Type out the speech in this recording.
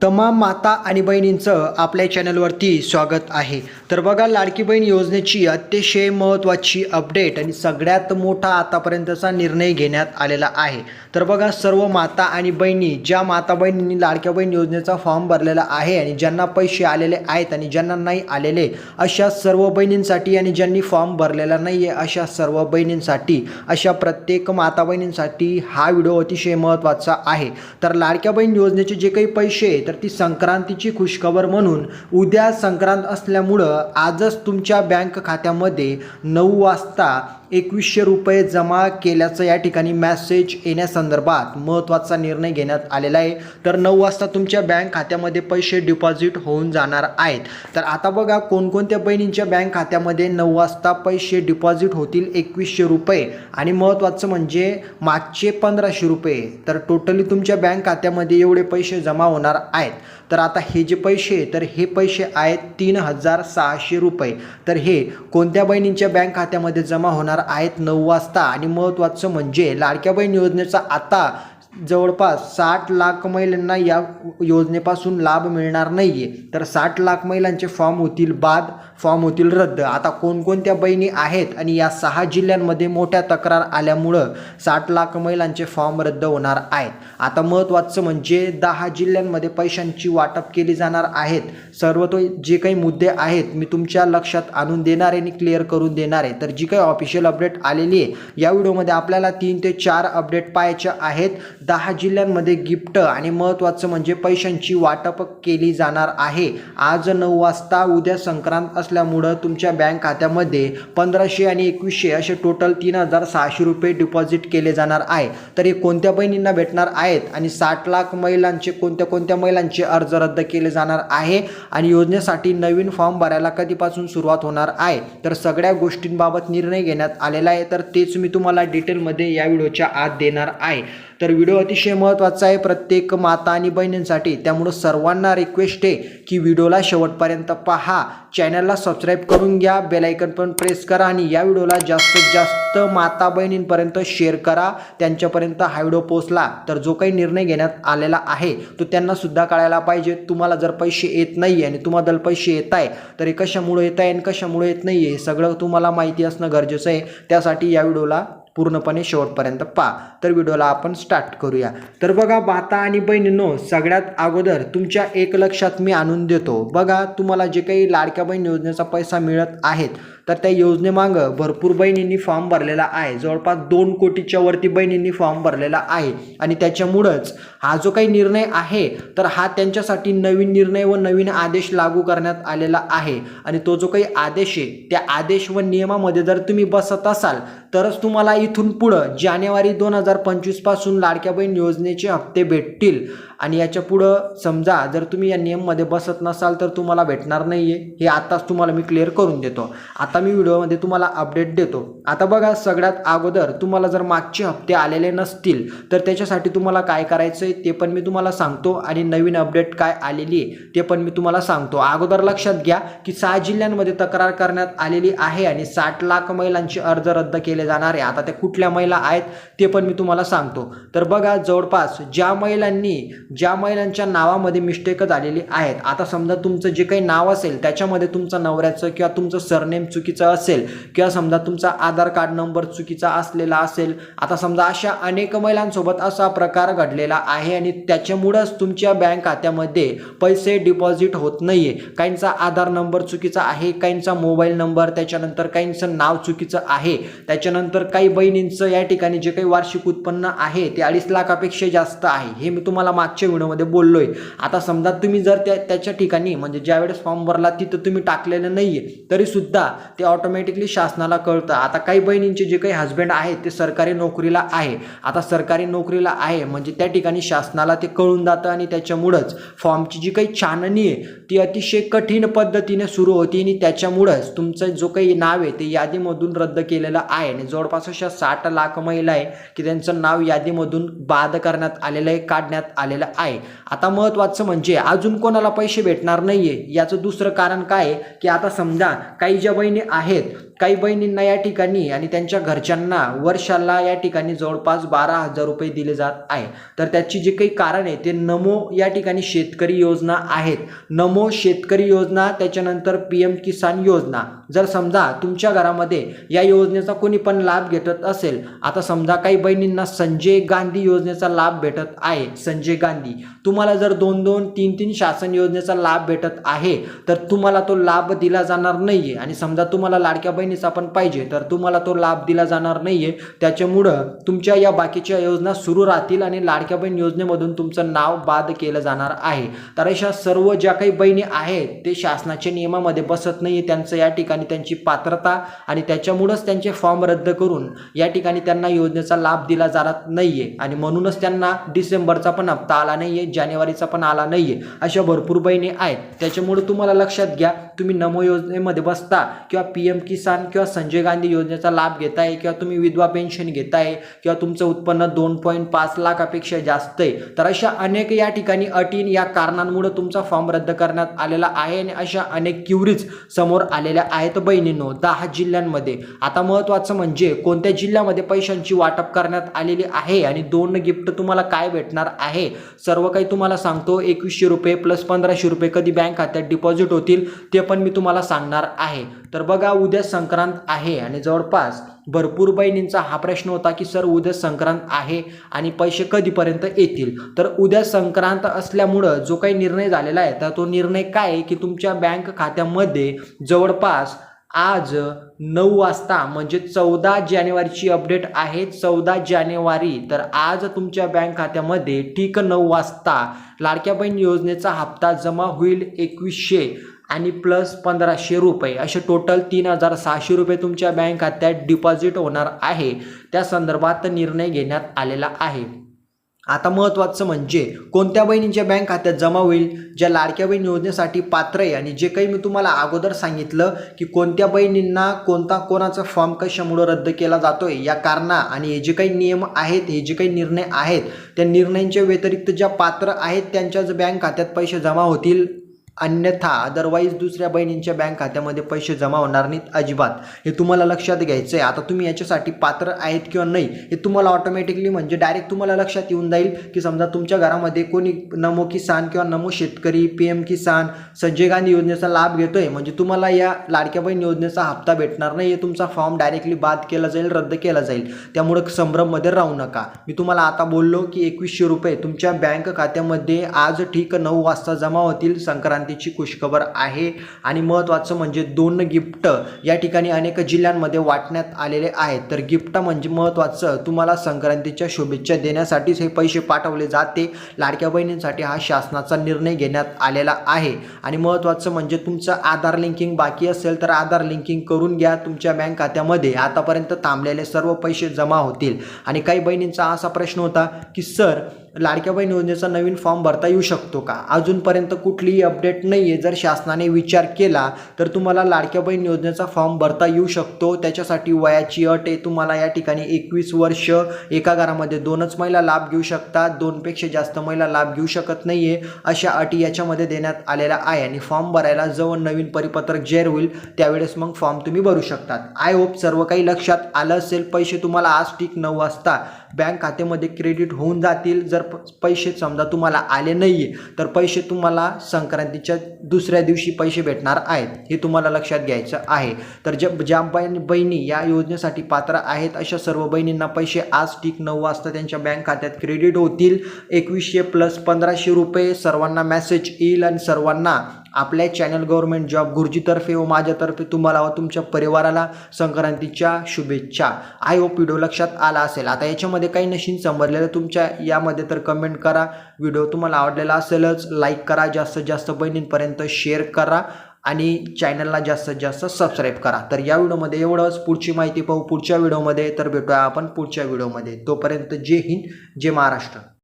तमाम माता आणि बहिणींचं आपल्या चॅनलवरती स्वागत आहे. तर बघा लाडकी बहीण योजनेची अतिशय महत्त्वाची अपडेट आणि सगळ्यात मोठा आतापर्यंतचा निर्णय घेण्यात आलेला आहे. तर बघा सर्व माता आणि बहिणी ज्या माता बहिणींनी लाडक्या बहीण योजनेचा फॉर्म भरलेला आहे आणि ज्यांना पैसे आलेले आहेत आणि ज्यांना नाही आलेले अशा सर्व बहिणींसाठी आणि ज्यांनी फॉर्म भरलेला नाही आहे अशा सर्व बहिणींसाठी अशा प्रत्येक माता बहिणींसाठी हा व्हिडिओ अतिशय महत्त्वाचा आहे. तर लाडक्या बहीण योजनेचे जे काही पैसे आहे, तर ती संक्रांतीची खुशखबर म्हणून उद्या संक्रांत असल्यामुळं आजच तुमच्या बँक खात्यामध्ये नऊ वाजता एकवीसशे रुपये जमा केल्याचं या ठिकाणी मॅसेज येण्यासंदर्भात महत्त्वाचा निर्णय घेण्यात आलेला आहे. तर नऊ वाजता तुमच्या बँक खात्यामध्ये पैसे डिपॉझिट होऊन जाणार आहेत. तर आता बघा कोणकोणत्या बहिणींच्या बँक खात्यामध्ये नऊ वाजता पैसे डिपॉझिट होतील एकवीसशे रुपये? आणि महत्त्वाचं म्हणजे मागचे पंधराशे रुपये. तर टोटली तुमच्या बँक खात्यामध्ये एवढे पैसे जमा होणार आहेत. तर आता हे जे पैसे तर हे पैसे आहेत तीन हजार सहाशे रुपये. तर हे कोणत्या बहिणींच्या बँक खात्यामध्ये जमा होणार आहेत नऊ वाजता. आणि महत्त्वाचं म्हणजे लाडक्या बहीण योजनेचा आता जवळपास साठ लाख महिलांना या योजनेपासून लाभ मिळणार नाही आहे तर साठ लाख महिलांचे फॉर्म होतील बाद फॉर्म होतील रद्द. आता कोणकोणत्या बहिणी आहेत आणि या सहा जिल्ह्यांमध्ये मोठ्या तक्रार आल्यामुळं साठ लाख महिलांचे फॉर्म रद्द होणार आहेत. आता महत्त्वाचं म्हणजे दहा जिल्ह्यांमध्ये पैशांची वाटप केली जाणार आहेत. सर्व तो जे काही मुद्दे आहेत मी तुमच्या लक्षात आणून देणार आहे आणि क्लिअर करून देणार आहे. तर जी काही ऑफिशियल अपडेट आलेली आहे या व्हिडिओमध्ये आपल्याला तीन ते चार अपडेट पाहायच्या आहेत. दहा जिल्ह्यांमध्ये गिफ्ट आणि महत्त्वाचं म्हणजे पैशांची वाटप केली जाणार आहे. आज नऊ वाजता उद्या संक्रांत असल्यामुळं तुमच्या बँक खात्यामध्ये पंधराशे आणि एकवीसशे असे टोटल तीन हजार सहाशे रुपये डिपॉझिट केले जाणार आहे. तर हे कोणत्या बहिणींना भेटणार आहेत आणि साठ लाख महिलांचे कोणत्या कोणत्या महिलांचे अर्ज रद्द केले जाणार आहे आणि योजनेसाठी नवीन फॉर्म भरायला कधीपासून सुरुवात होणार आहे? तर सगळ्या गोष्टींबाबत निर्णय घेण्यात आलेला आहे. तर तेच मी तुम्हाला डिटेलमध्ये या व्हिडिओच्या आत देणार आहे. तर व्हिडिओ अतिशय महत्त्वाचा आहे. प्रत्येक माता आणि बहिणींसाठी. त्यामुळं सर्वांना रिक्वेस्ट आहे की व्हिडिओला शेवटपर्यंत पहा. चॅनलला सबस्क्राईब करून घ्या. बेलायकन पण प्रेस करा आणि या व्हिडिओला जास्तीत जास्त माता बहिणींपर्यंत शेअर करा. त्यांच्यापर्यंत हा व्हिडिओ पोचला तर जो काही निर्णय घेण्यात आलेला आहे तो त्यांनासुद्धा कळायला पाहिजे. तुम्हाला जर पैसे येत नाही आणि तुम्हाला पैसे येत आहे तर हे कशामुळे येत आहे आणि कशामुळे येत नाही आहे हे सगळं तुम्हाला माहिती असणं गरजेचं आहे. त्यासाठी या व्हिडिओला पूर्णपणे शेवटपर्यंत पहा. तर व्हिडिओला आपण स्टार्ट करूया. तर बघा बाता आणि बहिणींनो सगळ्यात अगोदर तुमच्या एक लक्षात मी आणून देतो. बघा तुम्हाला जे काही लाडक्या बहीण योजनेचा पैसा मिळत आहेत तर त्या योजनेमागं भरपूर बहिणींनी फॉर्म भरलेला आहे. जवळपास दोन कोटीच्या वरती बहिणींनी फॉर्म भरलेला आहे. आणि त्याच्यामुळंच हा जो काही निर्णय आहे तर हा त्यांच्यासाठी नवीन निर्णय व नवीन आदेश लागू करण्यात आलेला आहे. आणि तो जो काही आदेश आहे त्या आदेश व नियमामध्ये जर तुम्ही बसत असाल तरच तुम्हाला इथून पुढं जानेवारी दोन हजार पंचवीसपासून लाडक्या बहीण योजनेचे हप्ते भेटतील. आणि याच्या पुढं समजा जर तुम्ही या नियममध्ये बसत नसाल तर तुम्हाला भेटणार नाही आहे हे आत्ताच तुम्हाला मी क्लिअर करून देतो. आता मी व्हिडिओमध्ये तुम्हाला अपडेट देतो. आता बघा सगळ्यात अगोदर तुम्हाला जर मागचे हप्ते आलेले नसतील तर त्याच्यासाठी तुम्हाला काय करायचं आहे ते पण मी तुम्हाला सांगतो आणि नवीन अपडेट काय आलेली आहे ते पण मी तुम्हाला सांगतो. अगोदर लक्षात घ्या की सहा जिल्ह्यांमध्ये तक्रार करण्यात आलेली आहे आणि साठ लाख महिलांचे अर्ज रद्द केले जाणार आहे. आता त्या कुठल्या महिला आहेत ते पण मी तुम्हाला सांगतो. तर बघा जवळपास ज्या महिलांनी ज्या महिलांच्या नावामध्ये मिस्टेकं झालेली आहेत. आता समजा तुमचं जे काही नाव असेल त्याच्यामध्ये तुमचं नवऱ्याचं किंवा तुमचं सरनेम चुकीचं असेल किंवा समजा तुमचा आधार कार्ड नंबर चुकीचा असलेला असेल आता समजा अशा अनेक महिलांसोबत असा प्रकार घडलेला आहे आणि त्याच्यामुळंच तुमच्या बँक खात्यामध्ये पैसे डिपॉझिट होत नाही आहे काहींचा आधार नंबर चुकीचा आहे काहींचा मोबाईल नंबर त्याच्यानंतर काहींचं नाव चुकीचं आहे त्याच्यानंतर काही बहिणींचं या ठिकाणी जे काही वार्षिक उत्पन्न आहे ते अडीच लाखापेक्षा जास्त आहे हे मी तुम्हाला मागच्या व्हिडिओमध्ये आहे आता समजा तुम्ही जर त्या त्याच्या ठिकाणी म्हणजे ज्यावेळेस फॉर्म भरला तिथं तुम्ही टाकलेलं नाही आहे तरीसुद्धा ते ऑटोमॅटिकली शासनाला कळतं. आता काही बहिणींचे जे काही हस्बंड आहेत ते सरकारी नोकरीला आहे. आता सरकारी नोकरीला आहे म्हणजे त्या ठिकाणी शासनाला ते कळून जातं आणि त्याच्यामुळंच फॉर्मची जी काही छाननी आहे ती अतिशय कठीण पद्धतीने सुरू होती आणि त्याच्यामुळंच तुमचं जो काही नाव आहे ते यादीमधून रद्द केलेलं आहे. आणि जवळपास अशा साठ लाख महिला आहे की त्यांचं नाव यादीमधून बाद करण्यात आलेलं आहे काढण्यात आलेलं आहे. आता महत्त्वाचं म्हणजे अजून कोणाला पैसे भेटणार नाहीये. याचं दुसरं कारण काय की आता समजा काही ज्या बहिणी आहेत काही बहिणींना या ठिकाणी आणि त्यांच्या घरच्यांना वर्षाला या ठिकाणी जवळपास बारा हजार रुपये दिले जात आहे. तर त्याची जे काही कारण आहे ते नमो या ठिकाणी शेतकरी योजना आहेत. नमो शेतकरी योजना त्याच्यानंतर पी एम किसान योजना. जर समजा तुमच्या घरामध्ये या योजनेचा कोणी पण लाभ घेतत असेल आता समजा काही बहिणींना संजय गांधी योजनेचा लाभ भेटत आहे. संजय गांधी तुम्हाला जर दोन दोन तीन तीन शासन योजनेचा लाभ भेटत आहे तर तुम्हाला तो लाभ दिला जाणार नाही आणि समजा तुम्हाला लाडक्या बहिणीचा पण पाहिजे. तर तुम्हाला तो लाभ दिला जाणार नाहीये. त्याच्यामुळं तुमच्या या बाकीच्या योजना सुरू राहतील आणि लाडक्या बहीण योजनेमधून तुमचं नाव बाद केलं जाणार आहे. तर अशा सर्व ज्या काही बहिणी आहेत ते शासनाच्या नियमामध्ये बसत नाही त्यांचं या ठिकाणी त्यांची पात्रता आणि त्याच्यामुळंच त्यांचे फॉर्म रद्द करून या ठिकाणी त्यांना योजनेचा लाभ दिला जात नाहीये. आणि म्हणूनच त्यांना डिसेंबरचा पण हप्ता आला नाहीये जानेवारीचा पण आला नाहीये. अशा भरपूर बहिणी आहेत. त्याच्यामुळे तुम्हाला लक्षात घ्या तुम्ही नमो योजनेमध्ये बसता किंवा पी एम किसान किंवा संजय गांधी योजनेचा लाभ घेताय किंवा तुम्ही विधवा पेन्शन घेताय किंवा तुमचं उत्पन्न दोन पॉईंट पाच लाखापेक्षा जास्त आहे तर अशा अनेक या ठिकाणी अटीन या कारणांमुळे तुमचा फॉर्म रद्द करण्यात आलेला आहे आणि अशा अनेक क्युरीज समोर आलेल्या आहेत बहिणींनो दहा जिल्ह्यांमध्ये. आता महत्त्वाचं म्हणजे कोणत्या जिल्ह्यामध्ये पैशांची वाटप करण्यात आलेली आहे आणि दोन गिफ्ट तुम्हाला काय भेटणार आहे? सर्व काही तुम्हाला सांगतो एकवीसशे रुपये प्लस पंधराशे रुपये कधी बँक खात्यात डिपॉझिट होतील ते पण मी तुम्हाला सांगणार आहे. तर बघा उद्या संक्रांत आहे आणि जवळपास भरपूर बहिणींचा हा प्रश्न होता की सर उद्या संक्रांत आहे आणि पैसे कधीपर्यंत येतील? तर उद्या संक्रांत असल्यामुळं जो काही निर्णय झालेला आहे तर तो निर्णय काय आहे की तुमच्या बँक खात्यामध्ये जवळपास आज नऊ वाजता म्हणजे चौदा जानेवारीची अपडेट आहे. चौदा जानेवारी तर आज तुमच्या बँक खात्यामध्ये ठीक नऊ वाजता लाडक्या बहीण योजनेचा हप्ता जमा होईल एकवीसशे. आणि प्लस पंधराशे रुपये. असे टोटल तीन हजार सहाशे रुपये तुमच्या बँक खात्यात डिपॉझिट होणार आहे. त्या संदर्भात निर्णय घेण्यात आलेला आहे. आता महत्त्वाचं म्हणजे कोणत्या बहिणींच्या बँक खात्यात जमा होईल? ज्या लाडक्या बहीण योजनेसाठी पात्र आहे आणि जे काही मी तुम्हाला अगोदर सांगितलं की कोणत्या बहिणींना कोणता कोणाचा फॉर्म कशामुळं रद्द केला जातोय या कारणा आणि हे जे काही नियम आहेत हे जे काही निर्णय आहेत त्या निर्णयांच्या व्यतिरिक्त ज्या पात्र आहेत त्यांच्याच बँक खात्यात पैसे जमा होतील? अन्यथा अदरवाईज दुसऱ्या बहिणींच्या बँक खात्यामध्ये पैसे जमा होणार नाहीत अजिबात. हे तुम्हाला लक्षात घ्यायचं आहे आता तुम्ही याच्यासाठी पात्र आहेत किंवा नाही हे तुम्हाला ऑटोमॅटिकली म्हणजे डायरेक्ट तुम्हाला लक्षात येऊन जाईल की समजा तुमच्या घरामध्ये कोणी नमो किसान किंवा नमो शेतकरी पी एम किसान संजय गांधी योजनेचा लाभ घेतोय म्हणजे तुम्हाला या लाडक्या बहीण योजनेचा हप्ता भेटणार नाही हे तुमचा फॉर्म डायरेक्टली बाद केला जाईल रद्द केला जाईल. त्यामुळं संभ्रममध्ये राहू नका. मी तुम्हाला आता बोललो की एकवीसशे रुपये तुमच्या बँक खात्यामध्ये आज ठीक नऊ वाजता जमा होतील संक्रांत क्रांतीची खुशखबर आहे. आणि महत्त्वाचं म्हणजे दोन गिफ्ट या ठिकाणी अनेक जिल्ह्यांमध्ये वाटण्यात आलेले आहेत. तर गिफ्ट म्हणजे महत्त्वाचं तुम्हाला संक्रांतीच्या शुभेच्छा देण्यासाठीच हे पैसे पाठवले जाते. लाडक्या बहिणींसाठी हा शासनाचा निर्णय घेण्यात आलेला आहे. आणि महत्त्वाचं म्हणजे तुमचं आधार लिंकिंग बाकी असेल तर आधार लिंकिंग करून घ्या. तुमच्या बँक खात्यामध्ये आतापर्यंत थांबलेले सर्व पैसे जमा होतील. आणि काही बहिणींचा असा प्रश्न होता की सर लाडक्या बहीण योजनेचा नवीन फॉर्म भरता येऊ शकतो का? अजूनपर्यंत कुठलीही अपडेट नाही आहे जर शासनाने विचार केला तर तुम्हाला लाडक्या बहीण योजनेचा फॉर्म भरता येऊ शकतो. त्याच्यासाठी वयाची अट आहे. तुम्हाला या ठिकाणी एकवीस वर्ष एका घरामध्ये दोनच महिला लाभ घेऊ शकतात. दोनपेक्षा जास्त महिला लाभ घेऊ शकत नाही आहे अशा अटी याच्यामध्ये देण्यात आलेल्या आहे आणि फॉर्म भरायला जवळ नवीन परिपत्रक जाहीर होईल. त्यावेळेस मग फॉर्म तुम्ही भरू शकतात. आय होप सर्व काही लक्षात आलं असेल. पैसे तुम्हाला आज ठीक नऊ वाजता बँक खात्यामध्ये क्रेडिट होऊन जातील. जर प- पैसे समजा तुम्हाला आले नाही तर पैसे तुम्हाला संक्रांतीच्या दुसऱ्या दिवशी पैसे भेटणार आहेत. हे तुम्हाला लक्षात घ्यायचं आहे. तर ज्या ज्या बहिणी या योजनेसाठी पात्र आहेत अशा सर्व बहिणींना पैसे आज ठीक नऊ वाजता त्यांच्या बँक खात्यात क्रेडिट होतील. एकवीसशे प्लस पंधराशे रुपये सर्वांना मेसेज येईल आणि सर्वांना आपल्या चॅनल गव्हर्नमेंट जॉब गुरुजीतर्फे व माझ्यातर्फे तुम्हाला व तुमच्या परिवाराला संक्रांतीच्या शुभेच्छा. आय होप व्हिडिओ लक्षात आला असेल. आता याच्यामध्ये काही नशीन समजलेलं तुमच्या यामध्ये तर कमेंट करा. व्हिडिओ तुम्हाला आवडलेला असेलच लाईक करा जास्तीत जास्त बहिणींपर्यंत शेअर करा आणि चॅनलला जास्तीत जास्त सबस्क्राईब करा. तर या व्हिडिओमध्ये एवढंच. पुढची माहिती पाहू पुढच्या व्हिडिओमध्ये तर भेटूया आपण पुढच्या व्हिडिओमध्ये तोपर्यंत जय हिंद जय महाराष्ट्र.